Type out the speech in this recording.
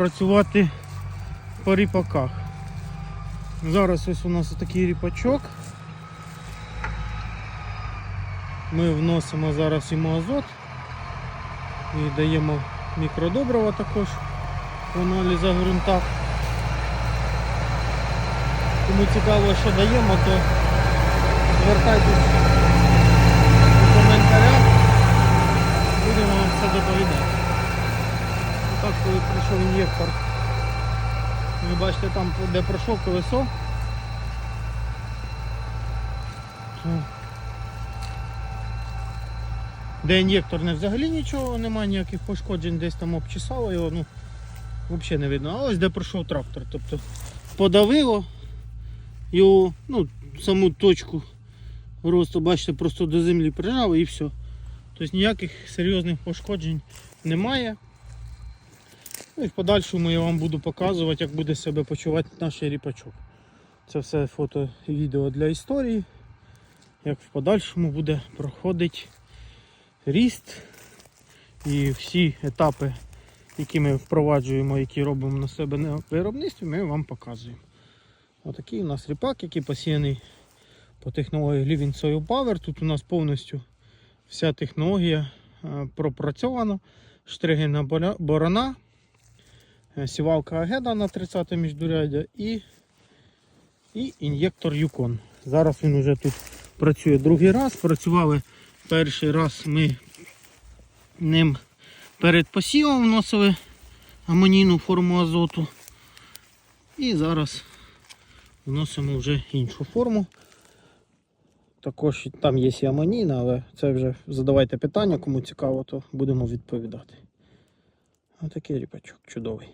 працювати по ріпаках. Зараз ось у нас такий ріпачок. Ми вносимо зараз йому азот і даємо мікродобрива також в аналізах ґрунтах. Кому цікаво, що даємо, то звертайтесь у коментарях, будемо вам все доповідати. Так, коли пройшов ін'єктор, ви бачите там, де пройшов колесо, де ін'єктор не взагалі нічого, немає ніяких пошкоджень, десь там обчесало його, ну взагалі не видно. А ось де пройшов трактор. Тобто подавило його, ну, саму точку росту, бачите, просто до землі прижало і все. Тобто ніяких серйозних пошкоджень немає. Ну і в подальшому я вам буду показувати, як буде себе почувати наш ріпачок. Це все фото і відео для історії. Як в подальшому буде проходити ріст і всі етапи, які ми впроваджуємо, які робимо на себе на виробництві, ми вам показуємо. Отакий у нас ріпак, який посіяний по технології Living Soil Power. Тут у нас повністю вся технологія е, пропрацьована. Штригельна боля- борона, сівалка Агеда на 30 міждуряддя і, і ін'єктор Yukon. Зараз він вже тут працює другий раз. Працювали перший раз ми ним перед посівом вносили амонійну форму азоту. І зараз вносимо вже іншу форму. Також там є і амоніна, але це вже задавайте питання, кому цікаво, то будемо відповідати. Отакий ріпачок чудовий.